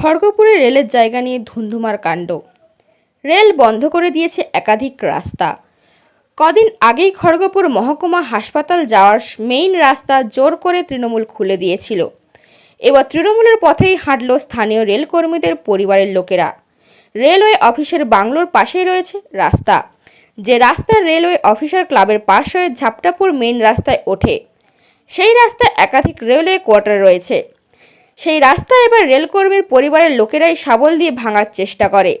খড়গপুরে রেলের জায়গা নিয়ে ধুন্ধুমার কাণ্ড। রেল বন্ধ করে দিয়েছে একাধিক রাস্তা। কদিন আগেই খড়গপুর মহকুমা হাসপাতাল যাওয়ার মেইন রাস্তা জোর করে তৃণমূল খুলে দিয়েছিল। এবার তৃণমূলের পথেই হাঁটল স্থানীয় রেলকর্মীদের পরিবারের লোকেরা। রেলওয়ে অফিসের বাংলোর পাশেই রয়েছে রাস্তা। যে রাস্তা রেলওয়ে অফিসার ক্লাবের পাশ হয়ে ঝাপটাপুর মেইন রাস্তায় ওঠে, সেই রাস্তায় একাধিক রেলওয়ে কোয়ার্টার রয়েছে। সেই রাস্তা এবার রেলকর্মীর পরিবারের লোকেরাই শাবল দিয়ে ভাঙার চেষ্টা করে।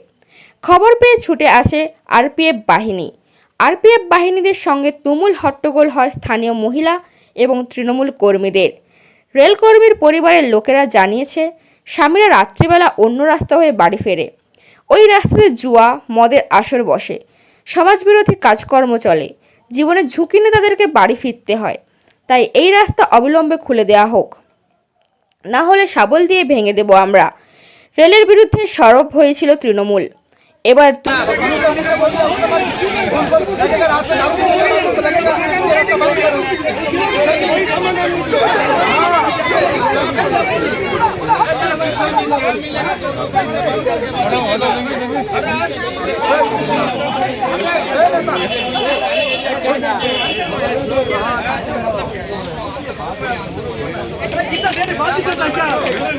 খবর পেয়ে ছুটে আসে আরপিএফ বাহিনী। আরপিএফ বাহিনীদের সঙ্গে তুমুল হট্টগোল হয় স্থানীয় মহিলা এবং তৃণমূল কর্মীদের। রেলকর্মীর পরিবারের লোকেরা জানিয়েছে, স্বামীরা রাত্রিবেলা অন্য রাস্তা হয়ে বাড়ি ফেরে। ওই রাস্তাতে জুয়া, মদের আসর বসে। সমাজবিরোধী কাজকর্ম চলে। জীবনের ঝুঁকি নিয়ে তাদেরকে বাড়ি ফিরতে হয়। তাই এই রাস্তা অবিলম্বে খুলে দেওয়া হোক। না হলে শাবল দিয়ে ভেঙে দেব আমরা। রেলের বিরুদ্ধে সরব হয়েছিল তৃণমূল। এবার बात करता क्या?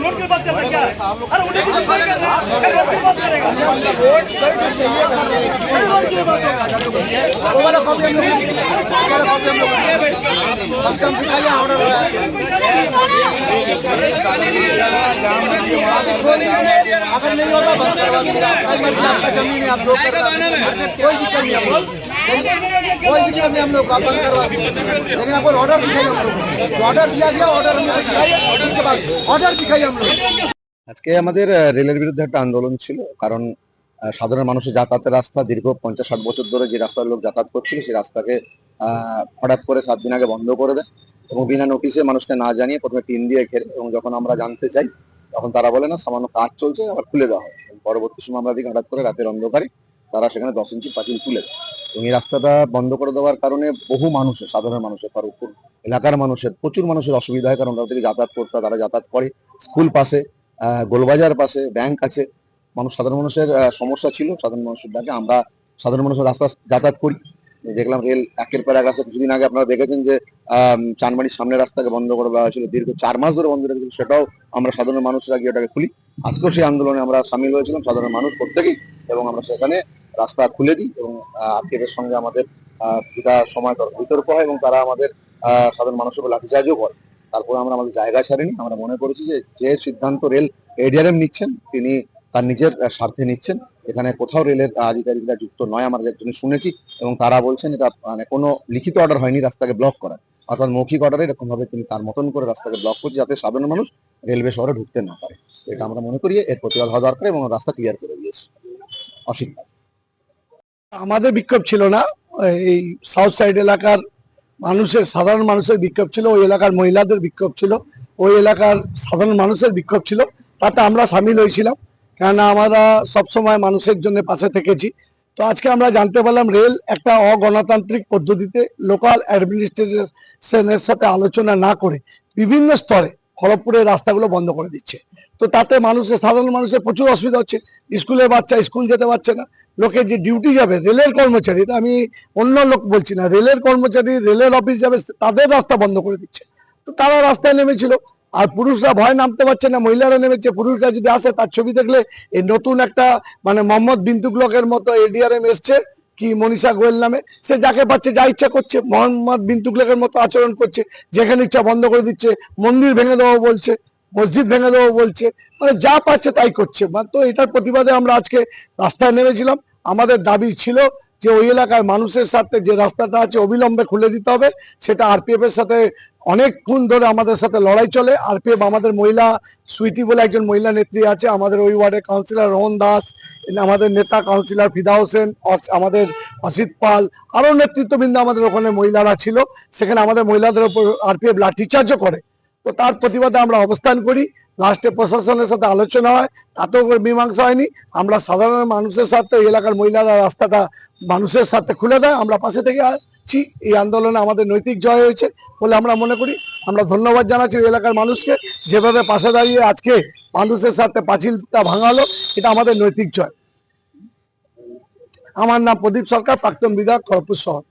रोड की बात करता क्या? अरे उन्हें की बात करेगा रोड की बात करेगा रोड की बात करेगा। हमारा प्रॉब्लम लोग हमारा प्रॉब्लम लोग हम सब दिखाइए ऑर्डर हुआ अगर नहीं होगा बंद करवा दूँगा। ज़मीन आप जो कोई दिक्कत नहीं है। कोई दिक्कत नहीं हम लोग को, आप बंद करवा देंगे लेकिन आपको ऑर्डर दिखाइए हम लोग जो ऑर्डर दिया गया ऑर्डर हम लोग दिखाइए ऑर्डर के बाद ऑर्डर दिखाइए हम लोग আজকে আমাদের আহ, রেলের বিরুদ্ধে একটা আন্দোলন ছিল কারণ আহ, সাধারণ মানুষের যাতায়াতের রাস্তা দীর্ঘ পঞ্চাশ ষাট বছর ধরে যে রাস্তার লোক যাতায়াত করছিল সেই রাস্তাকে আহ, হঠাৎ করে সাত দিন আগে বন্ধ করে দেয় এবং বিনা নোটিশে মানুষকে না জানিয়ে প্রথমে টিন দিয়ে ঘেরে এবং যখন আমরা জানতে চাই তখন তারা বলে না সামান্য কাজ চলছে আবার খুলে দেওয়া হয় এবং পরবর্তী সময় আমরা দেখি হঠাৎ করে রাতের অন্ধকারে তারা সেখানে দশ ইঞ্চি পাঁচিল তুলে দেয় এবং এই রাস্তাটা বন্ধ করে দেওয়ার কারণে বহু মানুষের, সাধারণ মানুষের খড়গপুর এলাকার মানুষের, প্রচুর মানুষের অসুবিধা হয়। কারণ ওরা থেকে যাতায়াত করতে তারা যাতায়াত করে স্কুল পাশে গোলবাজার পাশে, ব্যাংক আছে। মানুষ, সাধারণ মানুষের সমস্যা ছিল। সাধারণ মানুষের ডাকে আমরা সাধারণ মানুষের রাস্তা যাতায়াত করি। দেখলাম রেল একের পর এক রাস্তা। কিছুদিন আগে আপনারা দেখেছেন যে চানবাড়ির সামনে রাস্তাকে বন্ধ করে দেওয়া হয়েছিল। দীর্ঘ চার মাস ধরে বন্ধ রেখেছিল। সেটাও আমরা সাধারণ মানুষরা গিয়ে ওটাকে খুলি। আজকেও সেই আন্দোলনে আমরা সামিল হয়েছিলাম। সাধারণ মানুষ প্রত্যেকেই এবং আমরা সেখানে রাস্তা খুলে দিই এবং আর্থিকের সঙ্গে আমাদের কিছুটা সময় তর- বিতর্ক হয় এবং তারা আমাদের সাধারণ মানুষের উপর লাঠিচার্জও করে। তারপরে আমরা আমাদের জায়গা ছাড়িনি। আমরা মনে করেছি যে যে সিদ্ধান্ত রেল এডিআরএম নিচ্ছেন, তিনি তার নিজের স্বার্থে নিচ্ছেন। এখানে কোথাও রেলের আধিকারিকরা যুক্ত নয়, আমরা একজনে শুনেছি এবং তারা বলছেন এটা মানে কোনো লিখিত অর্ডার হয়নি রাস্তাকে ব্লক করার। অর্থাৎ মৌখিক অর্ডারে এরকম ভাবে তিনি তার মতন করে রাস্তাকে ব্লক করছে যাতে সাধারণ মানুষ রেলওয়ে শহরে ঢুকতে না পারে। এটা আমরা মনে করি এর প্রতিবাদ হওয়া দরকার এবং রাস্তা ক্লিয়ার করে দিয়েছে। অসিত। আমাদের বিক্ষোভ ছিল না। এই সাউথ সাইড এলাকার মানুষের, সাধারণ মানুষের বিক্ষোভ ছিল, ওই এলাকার মহিলাদের বিক্ষোভ ছিল, ওই এলাকার সাধারণ মানুষের বিক্ষোভ ছিল, তাতে আমরা সামিল হয়েছিলাম। কেননা আমরা সবসময় মানুষের জন্য পাশে থেকেছি। তো আজকে আমরা জানতে পারলাম, রেল একটা অগণতান্ত্রিক পদ্ধতিতে লোকাল অ্যাডমিনিস্ট্রেশনের সাথে আলোচনা না করে বিভিন্ন স্তরে খড়গপুরের রাস্তাগুলো বন্ধ করে দিচ্ছে। তো তাতে মানুষের, সাধারণ মানুষের প্রচুর অসুবিধা হচ্ছে। স্কুলের বাচ্চা স্কুল যেতে পারছে না। লোকের যে ডিউটি যাবে, রেলের কর্মচারী আমি অন্য লোক বলছি না, রেলের কর্মচারী, রেলের অফিস যাবে, তাদের রাস্তা বন্ধ করে দিচ্ছে। তো তারা রাস্তায় নেমেছিল। আর পুরুষরা ভয় নামতে পারছে না, মহিলারা নেমেছে। পুরুষরা যদি আসে, তার ছবি দেখলে এই নতুন একটা মানে মোহাম্মদ বিন্তুকলকের মতো এডিআরএম এসছে। কি মনীষা গোয়েল নামে? সে যাকে পাচ্ছে, যা ইচ্ছা করছে, মোহাম্মদ বিন্তুকলকের মতো আচরণ করছে, যেখানে ইচ্ছা বন্ধ করে দিচ্ছে, মন্দির ভেঙে দেবো বলছে, মসজিদ ভেঙে দেবো বলছে মানে যা পাচ্ছে তাই করছে। মানে তো এটার প্রতিবাদে আমরা আজকে রাস্তায় নেমেছিলাম। আমাদের দাবি ছিল যে ওই এলাকার মানুষের সাথে যে রাস্তাটা আছে অবিলম্বে খুলে দিতে হবে, সেটা আরপিএফ এর সাথে অনেকক্ষণ ধরে আমাদের সাথে লড়াই চলে। আরপিএফ আমাদের মহিলা সুইটি বলে একজন মহিলা নেত্রী আছে, আমাদের ওই ওয়ার্ডের কাউন্সিলর রোহন দাস, আমাদের নেতা কাউন্সিলর ফিদা হোসেন আমাদের অসিত পাল আরও নেতৃত্ববৃন্দ আমাদের ওখানে মহিলারা ছিল। সেখানে আমাদের মহিলাদের উপর আরপিএফ লাঠিচার্জও করে। তো তার প্রতিবাদে আমরা অবস্থান করি। লাস্টে প্রশাসনের সাথে আলোচনা হয়, তাতেও মীমাংসা হয়নি। আমরা সাধারণ মানুষের সাথে এলাকার মহিলারা রাস্তাটা মানুষের সাথে খুলে দেয়। আমরা পাশে থেকে আছি। এই আন্দোলনে আমাদের নৈতিক জয় হয়েছে বলে আমরা মনে করি। আমরা ধন্যবাদ জানাচ্ছি ওই এলাকার মানুষকে। যেভাবে পাশে দাঁড়িয়ে আজকে মানুষের সাথে পাঁচিলটা ভাঙালো, এটা আমাদের নৈতিক জয়। আমার নাম প্রদীপ সরকার, প্রাক্তন বিধায়ক খড়গপুর শহর।